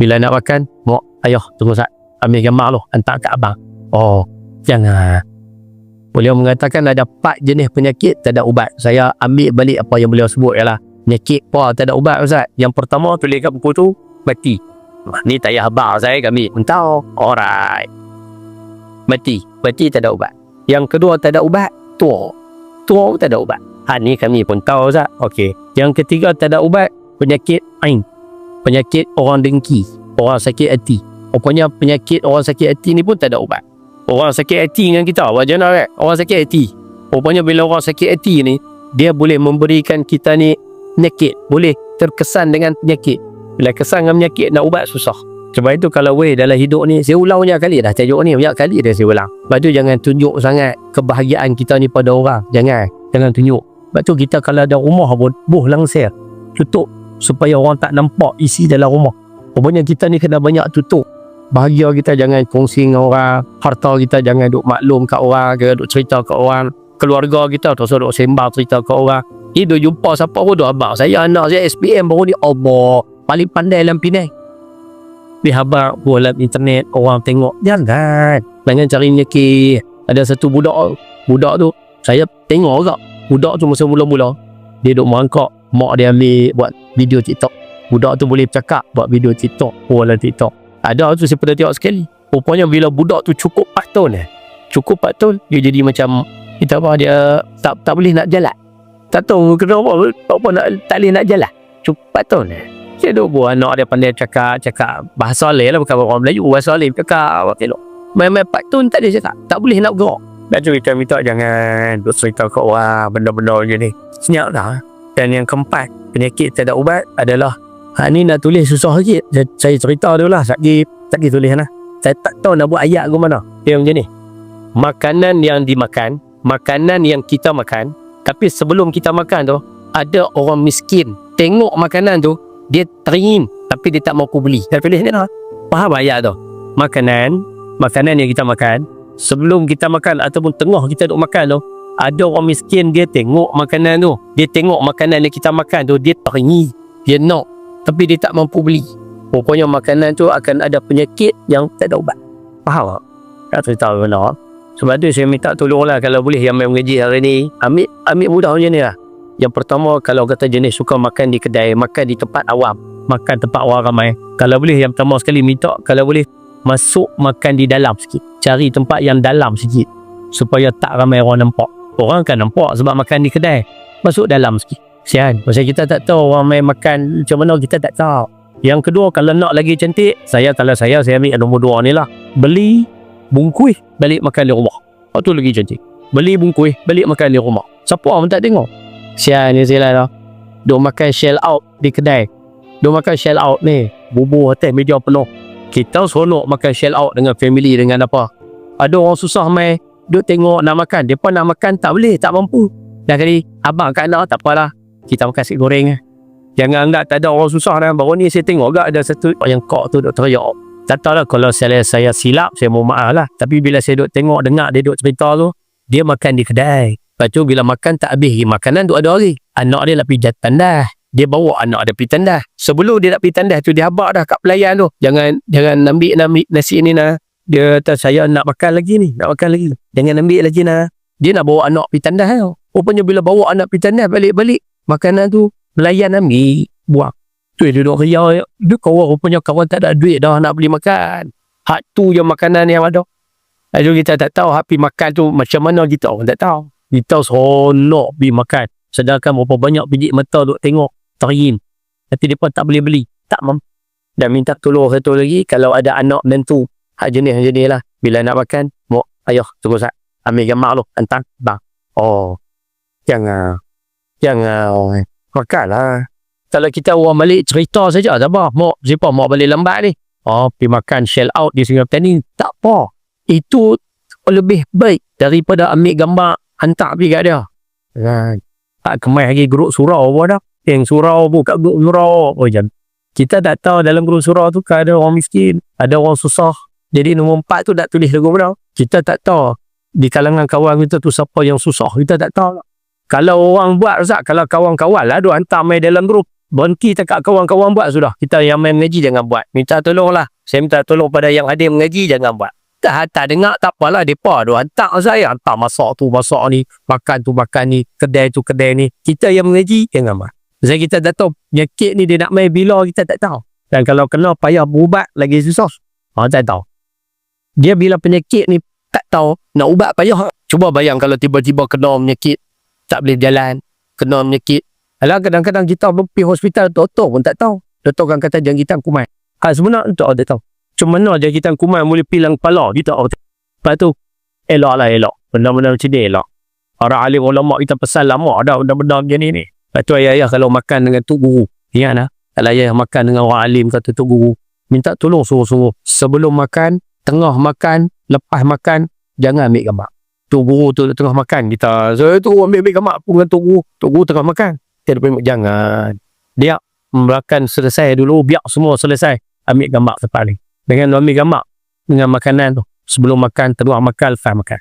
Bila nak makan, Mok, ayuh tunggu sat. Ambil gambar lu, hantar kat abang. Oh, jangan. Beliau mengatakan ada empat jenis penyakit tak ada ubat. Saya ambil balik apa yang beliau sebut ialah penyakit apa tak ada ubat Ustaz. Yang pertama tulis kat buku tu mati. Wah, Ni tak payah habaq saya kami. Entah. Alright. Mati. Mati tak ada ubat. Yang kedua tak ada ubat. Tua. Tua tak ada ubat. Ha ni kami pun tahu Ustaz. Okey. Yang ketiga tak ada ubat. Penyakit ain. Penyakit orang dengki. Orang sakit hati. Pokoknya penyakit orang sakit hati ni pun tak ada ubat. Orang sakit hati dengan kita Macam mana kan Orang sakit hati. Rupanya bila orang sakit hati ni Dia boleh memberikan kita ni Penyakit Boleh terkesan dengan penyakit. Bila kesan dengan penyakit Nak ubat susah. Sebab itu kalau weh dalam hidup ni Saya ulang banyak kali dah Tajuk ni banyak kali dah saya ulang. Sebab tu jangan tunjuk sangat Kebahagiaan kita ni pada orang. Jangan Jangan tunjuk. Sebab tu kita kalau ada rumah pun Buh langsir. Tutup Supaya orang tak nampak isi dalam rumah. Rupanya kita ni kena banyak tutup. Bahagia kita jangan kongsi dengan orang. Harta kita jangan duk maklum kat orang ke duk cerita kat orang. Keluarga kita terus duk sembang cerita kat orang. Ni duk jumpa siapa pun duk abang saya anak saya SPM baru ni Allah paling pandai dalam Penang. Di habar dalam internet orang tengok jangan jangan cari nyeki. Ada satu budak budak tu saya tengok agak. Budak tu masa mula-mula dia duk merangkak mak dia ambil buat video TikTok budak tu boleh bercakap buat video TikTok dalam TikTok ada tu saya pernah tengok sekali. Rupanya bila budak tu cukup 4 tahun eh. Cukup 4 tahun dia jadi macam kita apa dia tak tak boleh nak jalan. Tak tahu kenapa apa nak tak boleh nak jalan. Cukup 4 tahun eh. Dia duk buat anak dia pandai cakap cakap bahasa lain lah bukan orang Melayu bahasa lain cakap apa elok. Main-main 4 tahun tak dia cakap. Tak boleh nak gerak. Dan tu kita minta jangan duk cerita kat orang benda-benda macam ni. Senyap dah. Dan yang keempat, penyakit tak ada ubat adalah Ha ni nak tulis susah sikit. Saya, saya cerita dulu lah. Sagi, sagi tulis lah. Saya tak tahu nak buat ayat ke mana. Dia macam ni. Makanan yang dimakan, makanan yang kita makan, tapi sebelum kita makan tu, ada orang miskin. Tengok makanan tu, dia teringin. Tapi dia tak mau beli. Saya tulis ni lah. Faham ayat tu? Makanan, makanan yang kita makan, sebelum kita makan ataupun tengah kita duk makan tu, ada orang miskin dia tengok makanan tu. Dia tengok makanan yang kita makan tu, dia teringin. Dia nak tapi dia tak mampu beli. Pokoknya makanan tu akan ada penyakit yang tak ada ubat. Faham tak? Tak cerita mana. Sebab tu saya minta tolong lah kalau boleh yang main mengaji hari ni. Ambil, ambil mudah macam ni lah. Yang pertama kalau kata jenis suka makan di kedai, makan di tempat awam. Makan tempat orang ramai. Kalau boleh yang pertama sekali minta kalau boleh masuk makan di dalam sikit. Cari tempat yang dalam sikit. Supaya tak ramai orang nampak. Orang kan nampak sebab makan di kedai. Masuk dalam sikit. Kesian. Pasal kita tak tahu orang main makan macam mana kita tak tahu. Yang kedua kalau nak lagi cantik, saya kalau saya saya ambil nombor dua ni lah. Beli bungkuih balik makan di rumah. Oh tu lagi cantik. Beli bungkuih balik makan di rumah. Siapa orang tak tengok? Kesian ni saya lah. Duk makan shell out di kedai. Duk makan shell out ni. Bubur atas meja penuh. Kita seronok makan shell out dengan family dengan apa. Ada orang susah mai duk tengok nak makan. Pun nak makan tak boleh, tak mampu. Dah kali abang kat anak tak apalah kita makan nasi goreng. Jangan anggap tak ada orang susah dah. Baru ni saya tengok agak ada satu yang kok tu duk teriak. Tak tahu lah kalau saya, saya silap, saya mohon maaf lah. Tapi bila saya duk tengok, dengar dia duk cerita tu, dia makan di kedai. Lepas tu bila makan tak habis makanan tu ada lagi. Anak dia nak pergi tandas. Dia bawa anak dia pergi tandas. Sebelum dia nak pergi tandas tu, dia habak dah kat pelayan tu. Jangan jangan ambil, ambil nasi ni nah. Dia kata saya nak makan lagi ni. Nak makan lagi. Jangan ambil lagi nah. Dia nak bawa anak pergi tandas tau. Rupanya bila bawa anak pergi tandas balik-balik, makanan tu melayan ambil buang tu dia duduk riau dia kawan rupanya kawan tak ada duit dah nak beli makan hak tu je makanan yang ada Lalu kita tak tahu happy makan tu macam mana kita orang tak tahu kita seronok pergi makan sedangkan berapa banyak biji mata duk tengok tapi dia pun tak boleh beli tak mampu dan minta tolong satu lagi kalau ada anak mentu hak jenis-jenis lah bila nak makan mau ayuh tunggu sat ambil gambar lu hantar bang oh jangan Jangan makanlah. Kalau kita orang balik cerita saja tak apa. Mak, siapa mak balik lambat ni? Oh, pergi makan shell out di Singapura ni. Tak apa. Itu lebih baik daripada ambil gambar hantar pergi kat dia. Kan? Tak kemai lagi grup surau apa dah. Yang surau pun kat grup surau. Oh, jam. Kita tak tahu dalam grup surau tu kan ada orang miskin. Ada orang susah. Jadi nombor empat tu tak tulis lagu mana. Kita tak tahu. Di kalangan kawan kita tu siapa yang susah. Kita tak tahu. Kalau orang buat Razak, kalau kawan-kawan lah duk hantar main dalam grup. Berhenti tak kawan-kawan buat sudah. Kita yang main mengaji jangan buat. Minta tolonglah. Saya minta tolong pada yang hadir mengaji jangan buat. Tak hantar dengar tak apalah. Mereka tu hantar saya. Hantar masak tu masak ni. Makan tu makan ni. Kedai tu kedai ni. Kita yang mengaji jangan buat. Sebab kita tak tahu penyakit ni dia nak main bila kita tak tahu. Dan kalau kena payah berubat lagi susah. Ha, tak tahu. Dia bila penyakit ni tak tahu nak ubat payah. Cuba bayang kalau tiba-tiba kena penyakit tak boleh jalan. Kena penyakit Alah kadang-kadang kita pergi hospital doktor pun tak tahu. Doktor kan kata jangkitan kuman. Ha sebenarnya tak ada tahu. Cuma mana jangkitan kuman boleh pilang kepala kita tahu. Lepas tu elok lah elok. Benda-benda macam ni elok. Orang alim ulama kita pesan lama ada benda-benda macam ni ni. Lepas tu ayah-ayah kalau makan dengan tu guru. Ingat lah. Kalau ayah makan dengan orang alim kata tu guru. Minta tolong suruh-suruh. Sebelum makan, tengah makan, lepas makan, jangan ambil gambar. Tu guru tu tengah makan kita. So tu ambil-ambil gambar pun dengan tu guru. Tu guru tengah makan. Kita lupa jangan. Dia makan selesai dulu, biar semua selesai. Ambil gambar kepala. Dengan ambil gambar dengan makanan tu. Sebelum makan, terus makan, lepas makan.